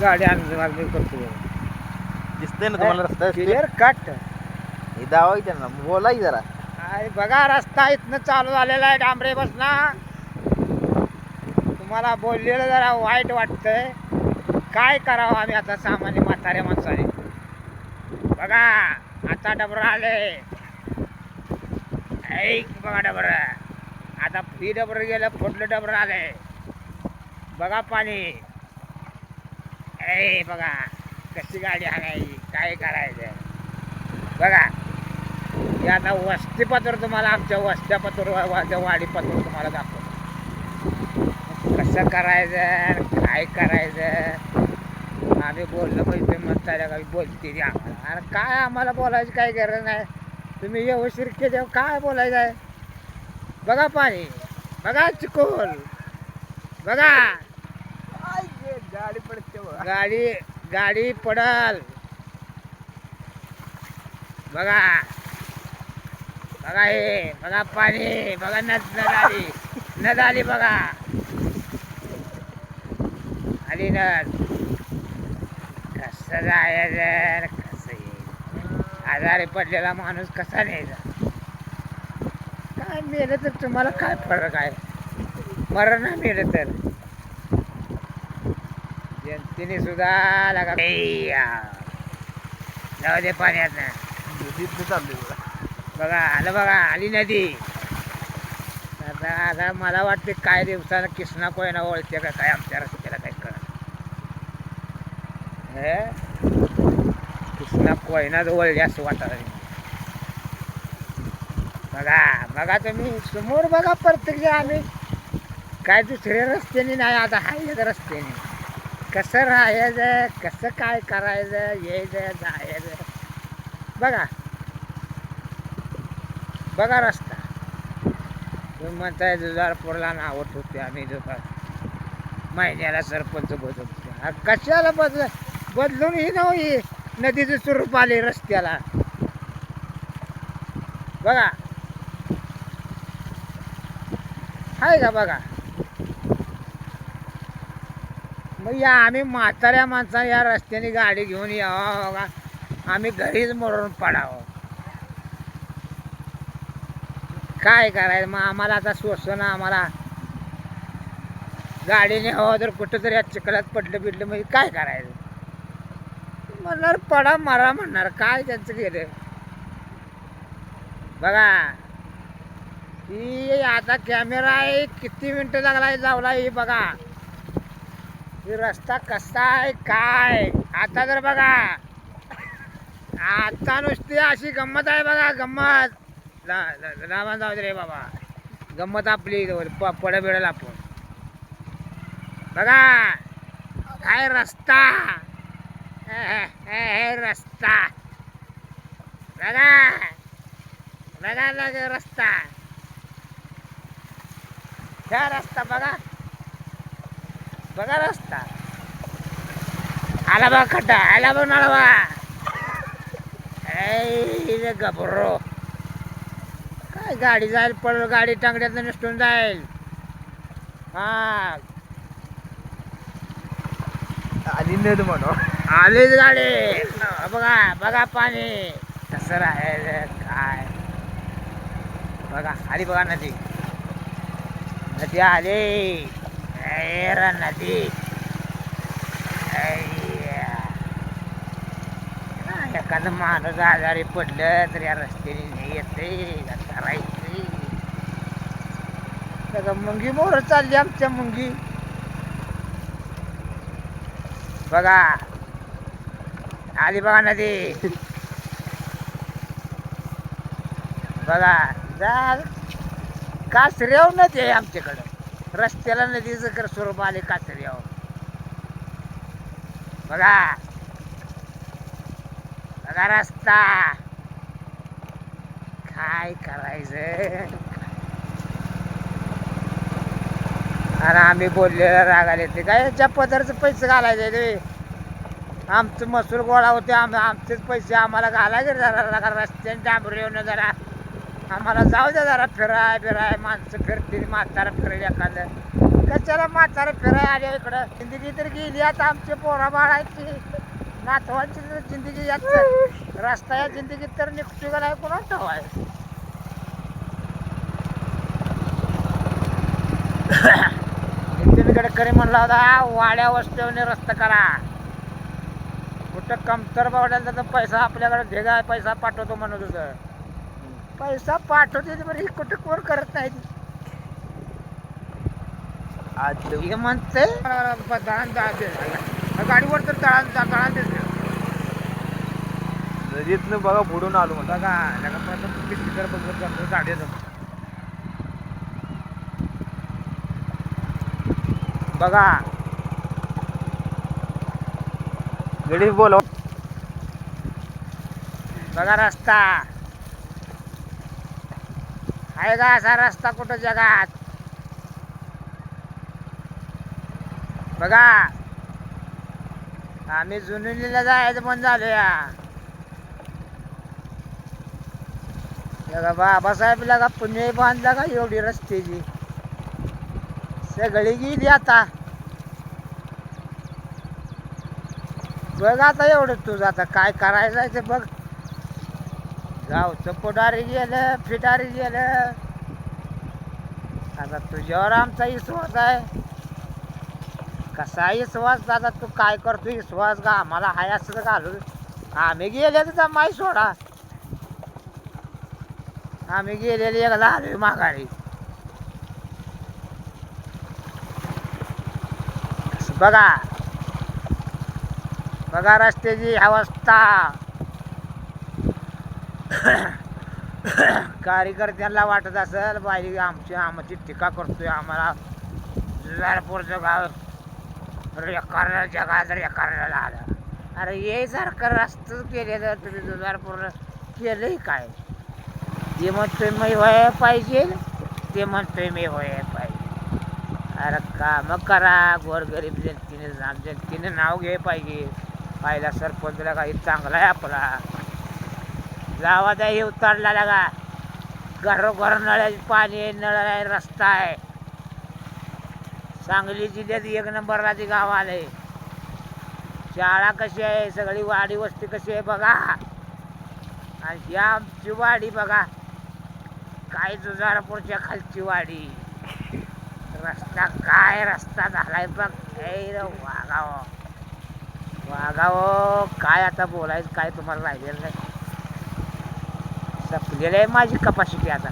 गाडी आणली मागणी करतो. दिसतंय ना तुम्हाला रस्ता क्लिअर कट हे दावा की त्यांना बोला की जरा. अरे बघा रस्ता इथनं चालू झालेला आहे डांबरे बसना. तुम्हाला बोललेलं जरा वाईट वाटतंय. काय करावं आम्ही आता सामान्य म्हाताऱ्या माणसाने? बघा आता डबर आले. ऐक बघा डबर. आता ही डबर गेलं फुटलं डबर आले बघा पाणी. ए बघा कशी गाडी आणायची काय करायचं बघा हे आता वस्ती पत्र तुम्हाला आमच्या वस्त्या पत्र वाडी पत्र तुम्हाला दाखवतो. कसं करायचं? काय करायचं? आम्ही बोललं पाहिजे म्हणता का बोलते ती आम्हाला. अरे काय आम्हाला बोलायची काय गरज नाही. तुम्ही व्यवस्थित केल्यावर काय बोलायचं आहे बघा पाणी बघा चिकोल बघा. गाडी पडते बघा. गाडी गाडी पडल. बघा. बघा हे बघा पाणी बघा नद नद आली नद आली बघा. आली नद कसं जायचं कसं येईल आजारी पडलेला माणूस कसा न्यायचा? काय मेलं तर तुम्हाला काय फरक आहे? मरण नाही मेलं तर. जनतेने सुद्धा लागा जाऊ दे पाण्यात चाललोय बघा. बघा आलं बघा आली नदी. आता आता मला वाटते काय दिवसानं किसना कोयना ओळखते का काय आमच्या रस्त्याला काय कळत हे? किसना कोयना ओळली असं वाटत बघा बघा तुम्ही समोर बघा प्रत्येक आम्ही. काय दुसऱ्या रस्त्याने नाही आता हाय रस्त्याने. कसं राहायचं कसं काय करायचं यायचं जायचं. बघा. बघा रस्ता. तुम्ही म्हणताय जुजारपूरला नावत होते आम्ही दुपार महिन्याला सरपंच बदलतो होते कशाला बदल? बदलून ही नव्हे नदीचं स्वरूप आले रस्त्याला. बघा. आहे का बघा? मग या आम्ही म्हाताऱ्या माणसाने या रस्त्याने गाडी घेऊन यावं बघा आम्ही घरीच मरून पडावं. काय करायचं? मग आम्हाला आता सोसणं आम्हाला. गाडीने हवं जर कुठं तरी या चिखलात पडलं बिडलं म्हणजे काय करायचं? म्हणणार पडा मारा म्हणणार. काय त्यांचं गेलं? बघा. ही आता कॅमेरा आहे किती मिनटं लागलाय जावला हे बघा. ही रस्ता कसा आहे काय? आता तर बघा. आता नुसती अशी गंमत आहे बघा गंमत. रामा जाऊ दे रे बाबा. गंमत आपली पड बिडल आपण बघा. काय रस्ता? हे, रस्ता. बघा. बघा लग रस्ता. काय रस्ता बघा. बघा रस्ता. आला बघा खड्डा आला बघ नळवा. ए गबरो काय गाडी जाईल पड गाडी टांगड्यात निसटून जाईल. हा. आणि नद म्हणू आलीच गाडी. बघा बघा पाणी. कसं राहायचं काय? बघा आली बघा नदी. नदी आली. ए रा नदी ऐया. एखादं माणूस आजारी पडलं तर या रस्त्याने नाही येते करायचे सगळं मुंगी मोर चालली आमच्या मुंगी बघा आली बघा नदी बघा जा कासऱ्याव नदी आहे आमच्याकडं रस्त्याला नदीचं कर स्वरूप आले कासऱ्याव बघा. बघा रस्ता. काय करायचं? आणि आम्ही बोललेलं रागाले ते काय याच्या पदरचं पैसे घालायचे ते. आमचं मसूर गोळा होते आम आमचेच पैसे आम्हाला घालायचे जरा रस्त्याने डांबरी येऊन जरा. आम्हाला जाऊ द्या जरा फिराय फिराय माणसं फिरतील म्हातारा फिरेल एखादं. कशाला म्हातारा फिराय आल्या इकडं? जिंदगी तर गेली आता आमचे पोरा बाळाची नातवांची तर जिंदगी यात रस्ता या जिंदगीत तर निघतो गेला नाही कोणा ठेवाय नितीन गडकरी म्हणला होता वाड्या वस्त्यावर रस्ता करा. कुठं कमतर बावड्याला तर पैसा आपल्याकडे भेगा पैसा पाठवतो म्हणत होतं पैसा पाठवते बरं ही कुठं कोण करत नाही आज हे म्हणते दळण गाडीवर तर दळण दळण नदीतनं बघा बुडून आलो म्हणलं बघा पिस्तीकर बघत जातो गाडीचं बघा. गडी बोला बघा रस्ता. आहे का असा रस्ता कुठं जगात? बघा. आम्ही जुनुलीला जायचं पण झालो या. बाबासाहेब लगा पुणे बांधला का एवढी रस्त्याची? सगळी गेली आता. बघ आता एवढं तुझं आता काय करायचं आहे ते बघ. गावचं पुढारी गेलं फिटारी गेलं. आता तुझ्यावर आमचा विश्वास आहे. कसा विश्वास दादा तू काय करतो विश्वास का आम्हाला हाय असं घालू आम्ही गेले तर माही सोडा. आम्ही गेलेले एकदा आलोय माघारी. बघा. बघा रस्त्याची अवस्था. कार्यकर्त्यांना वाटत असेल बाई आमची आमची टीका करतोय आम्हाला जुलारपूरचं गाव रेकार जगात रेकारला आलं. अरे हे सारखं रस्तं केलेलं तुम्ही जुलारपूरला केलंही काय? ते म्हणतोय मी व्हाय पाहिजे ते म्हणतोय मी व्हाय पाहिजे. अरे काम करा गोरगरीब जनतेने जनतेने नाव घे पाहिजे. पाहिला सरपंचला काही चांगला आहे आपला. गावात उतरला लागा. घरोघर नळ्याचे पाणी आहे नळ आहे रस्ता आहे. सांगली जिल्ह्यात एक नंबरला ते गाव आले शाळा कशी आहे सगळी वाडी वस्ती कशी आहे बघा. आणि ही आमची वाडी बघा. काय जुजारपूरच्या खालची वाडी. रस्ता काय रस्ता झालाय बघ. वागाव वागाव काय आता बोलायचं काय तुम्हाला राहिलेलं नाही. संपलेलं आहे माझी कपाशिटी आता